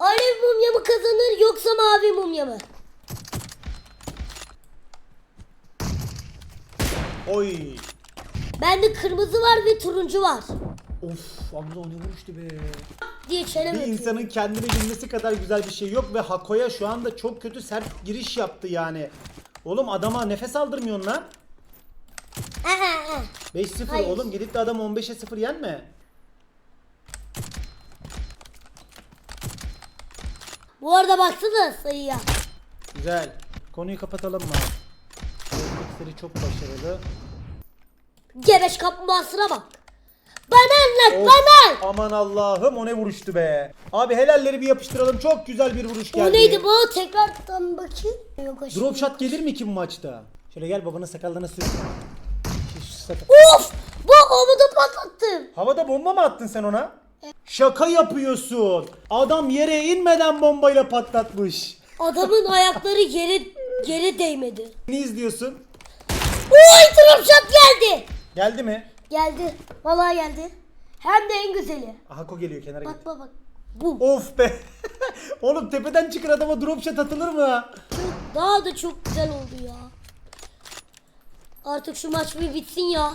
Alev mumya mı kazanır yoksa mavi mumya mı? Oy. Bende kırmızı var ve turuncu var. Of abla o ne vuruştu be. Diye çenem Bir yapıyor. insanın kendini bilmesi kadar güzel bir şey yok ve Hako'ya şu anda çok kötü sert giriş yaptı yani. Oğlum adama nefes aldırmıyorsun lan. Aha, aha. 5-0 Hayır. oğlum gidip de adam 15'e 0 yenme. Bu arada baksana sayıya. Güzel. Konuyu kapatalım mı? Örnekleri çok başarılı. Gebeş kaplumbağasına bak. Bana anlat Of, bana. Aman Allah'ım o ne vuruştu be. Abi helalleri bir yapıştıralım. Çok güzel bir vuruş geldi. O neydi bu? Tekrardan bakayım. Yok. Drop shot gelir mi ki bu maçta? Şöyle gel babanın sakallarına sür. Of! Bu havuda patlattım. Havada bomba mı attın sen ona? Şaka yapıyorsun. Adam yere inmeden bombayla patlatmış. Adamın ayakları yere yere değmedi. Ne izliyorsun? Oy shot geldi. Geldi mi? Geldi. Vallahi geldi. Hem de en güzeli. Hako geliyor kenara git. Bak bak bak. Bu. Of be. Oğlum tepeden çıkın adama drop shot atılır mı? Daha da çok güzel oldu ya. Artık şu maç bir bitsin ya.